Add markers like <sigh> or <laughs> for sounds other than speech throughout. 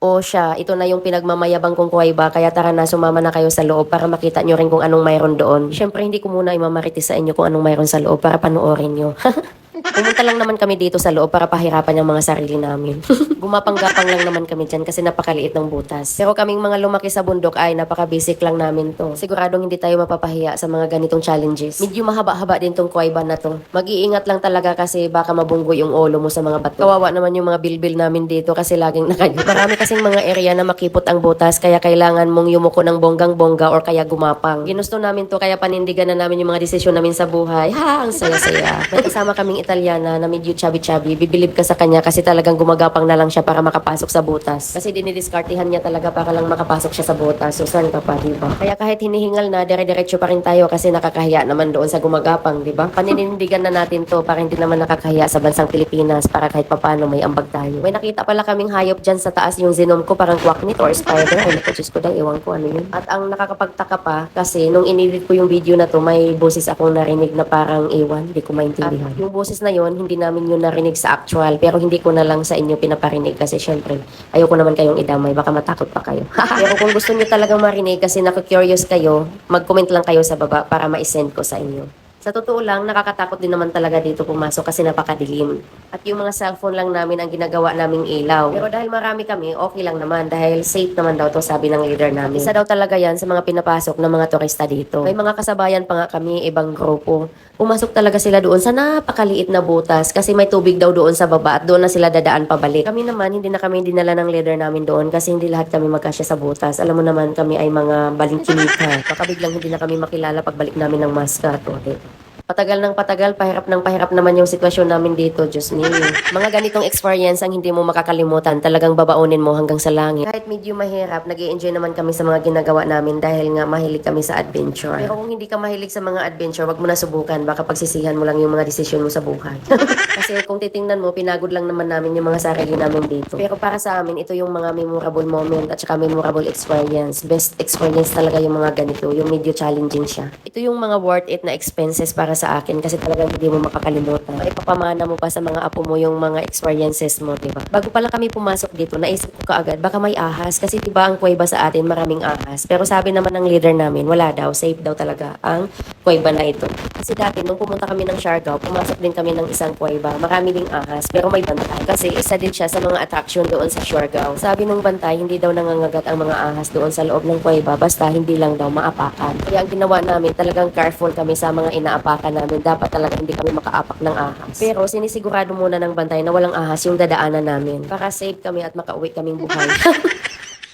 O siya, ito na yung pinagmamayabang kong kuwayba, kaya tara na, sumama na kayo sa loob para makita nyo rin kung anong mayroon doon. Siyempre, hindi ko muna imamaritis sa inyo kung anong mayroon sa loob para panoorin nyo. <laughs> Pumunta lang naman kami dito sa loob para pahirapan yung mga sarili namin. <laughs> Gumapang-gapang lang naman kami dyan kasi napakaliit ng butas. Pero kaming mga lumaki sa bundok ay napaka-basic lang namin to. Siguradong hindi tayo mapapahiya sa mga ganitong challenges. Medyo mahaba-haba din tong kuwayban na to. Mag-iingat lang talaga kasi baka mabunggo yung ulo mo sa mga bato. Kawawa naman yung mga bilbil namin dito kasi laging nakayo. Marami kasing mga area na makipot ang butas kaya kailangan mong yumuko ng bonggang-bongga or kaya gumapang. Ginusto namin to kaya panindigan na namin yung mga desisyon namin sa buhay. Ha, ang saya-saya. May kasama kaming Italiana na medyo chubby-chubby. Bibilib ka sa kanya kasi talagang gumagapang na lang siya para makapasok sa butas. Kasi dinidiskartihan niya talaga para lang makapasok siya sa butas. So, saan ka pa, di ba? Kaya kahit hinihingal na, dire-diretso pa rin tayo kasi nakakahiya naman doon sa gumagapang, di ba? Paninindigan na natin to para hindi naman nakakahiya sa bansang Pilipinas para kahit papano may ambag tayo. May nakita pala kaming hayop dyan sa taas yung zinom ko parang kwaknit or spider. Ay, naku, ko daw, ewan ko ano yun. At ang nakakapagtaka pa kasi nung inedit ko yung video na to, may boses akong narinig na parang ewan, hindi ko maintindihan. yung boses na yon hindi namin yun narinig sa actual, pero hindi ko na lang sa inyo pinaparinig kasi syempre, ayoko naman kayong idamay, baka matakot pa kayo. <laughs> pero kung gusto niyo talagang marinig kasi naku-curious kayo, mag-comment lang kayo sa baba para ma-send ko sa inyo. Sa totoo lang, nakakatakot din naman talaga dito pumasok kasi napakadilim. At yung mga cellphone lang namin ang ginagawa naming ilaw. Pero dahil marami kami, okay lang naman dahil safe naman daw to sabi ng leader namin. Isa daw talaga yan sa mga pinapasok ng mga turista dito. May mga kasabayan pa nga kami, ibang grupo. Pumasok talaga sila doon sa napakaliit na butas kasi may tubig daw doon sa baba at doon na sila dadaan pabalik. Kami naman, hindi na kami dinala ng leader namin doon kasi hindi lahat kami magkasya sa butas. Alam mo naman, kami ay mga balingkinita. Baka hindi na kami makilala pagbalik namin ng Mascot. Okay. Patagal ng patagal, pahirap ng pahirap naman yung sitwasyon namin dito, Diyos me. Mga ganitong experience ang hindi mo makakalimutan, talagang babaunin mo hanggang sa langit. Kahit medyo mahirap, nag enjoy naman kami sa mga ginagawa namin dahil nga mahilig kami sa adventure. Pero kung hindi ka mahilig sa mga adventure, wag mo na subukan, baka pagsisihan mo lang yung mga desisyon mo sa buhay. <laughs> Kasi kung titingnan mo, pinagod lang naman namin yung mga sarili namin dito. Pero para sa amin, ito yung mga memorable moment at saka memorable experience. Best experience talaga yung mga ganito, yung medyo challenging siya. Ito yung mga worth it na expenses para sa akin kasi talagang hindi mo makakalimutan. Ipapamana mo pa sa mga apo mo yung mga experiences mo, di ba? Bago pala kami pumasok dito, naisip ko kaagad, baka may ahas kasi di ba ang kuweba sa atin maraming ahas. Pero sabi naman ng leader namin, wala daw, safe daw talaga ang kuweba na ito. Kasi dati, nung pumunta kami ng Siargao, pumasok din kami ng isang kuweba. Marami ding ahas, pero may bantay. Kasi isa din siya sa mga attraction doon sa Siargao. Sabi ng bantay, hindi daw nangangagat ang mga ahas doon sa loob ng kuweba, basta hindi lang daw maapakan. Kaya ang ginawa namin, talagang careful kami sa mga inaapakan namin. Dapat talaga hindi kami makaapak ng ahas. Pero sinisigurado muna ng bantay na walang ahas yung dadaanan namin. Para safe kami at makauwi kaming buhay. <laughs>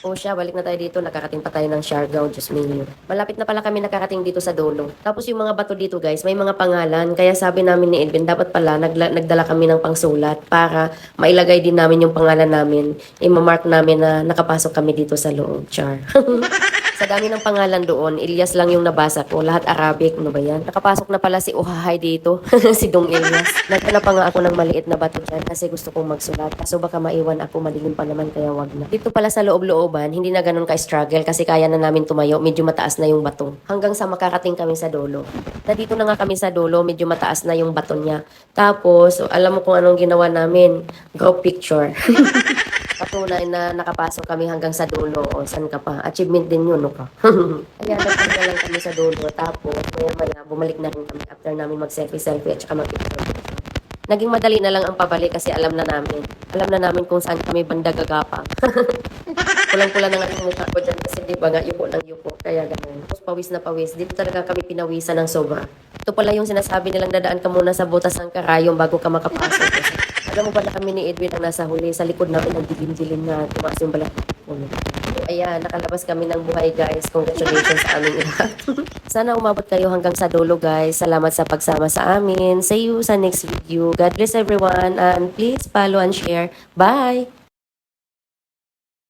O siya, balik na tayo dito. Nakarating pa tayo ng Siargao, Diyos mio. Malapit na pala kami nakarating dito sa dulo. Tapos yung mga bato dito guys, may mga pangalan. Kaya sabi namin ni Edwin, dapat pala nagla- nagdala kami ng pangsulat para mailagay din namin yung pangalan namin. I-mark namin na nakapasok kami dito sa loob. Char. <laughs> Sa dami ng pangalan doon, Ilyas lang yung nabasa ko. Lahat Arabic, ano ba yan? Nakapasok na pala si Uhahay dito. <laughs> si Dong Ilyas. Nagdala pa nga ako ng maliit na bato dyan kasi gusto kong magsulat. Kaso baka maiwan ako, madilim pa naman kaya wag na. Dito pala sa loob-looban, hindi na ganun ka-struggle kasi kaya na namin tumayo. Medyo mataas na yung bato. Hanggang sa makarating kami sa dulo. Na dito na nga kami sa dulo, medyo mataas na yung bato niya. Tapos, alam mo kung anong ginawa namin? Group picture. <laughs> patunay na nakapasok kami hanggang sa dulo o saan ka pa. Achievement din yun, no ka? <laughs> Kaya nagpunta lang kami sa dulo. Tapos, maya maya, bumalik na rin kami after namin mag-selfie-selfie at saka mag-picture. Naging madali na lang ang pabalik kasi alam na namin. Alam na namin kung saan kami banda gagapang. <laughs> Kulang-kulang na nga yung mukha ko dyan kasi di ba nga yuko ng yuko. Kaya ganun. Tapos pawis na pawis. Dito talaga kami pinawisan ng sobra. Ito pala yung sinasabi nilang dadaan ka muna sa butas ng karayong bago ka makapasok. Alam mo pala kami ni Edwin ang nasa huli. Sa likod namin, nagdilim-dilim na tumaas yung balat. Ayan, nakalabas kami ng buhay guys. Congratulations sa aming lahat. <laughs> Sana umabot kayo hanggang sa dulo guys. Salamat sa pagsama sa amin. See you sa next video. God bless everyone and please follow and share. Bye!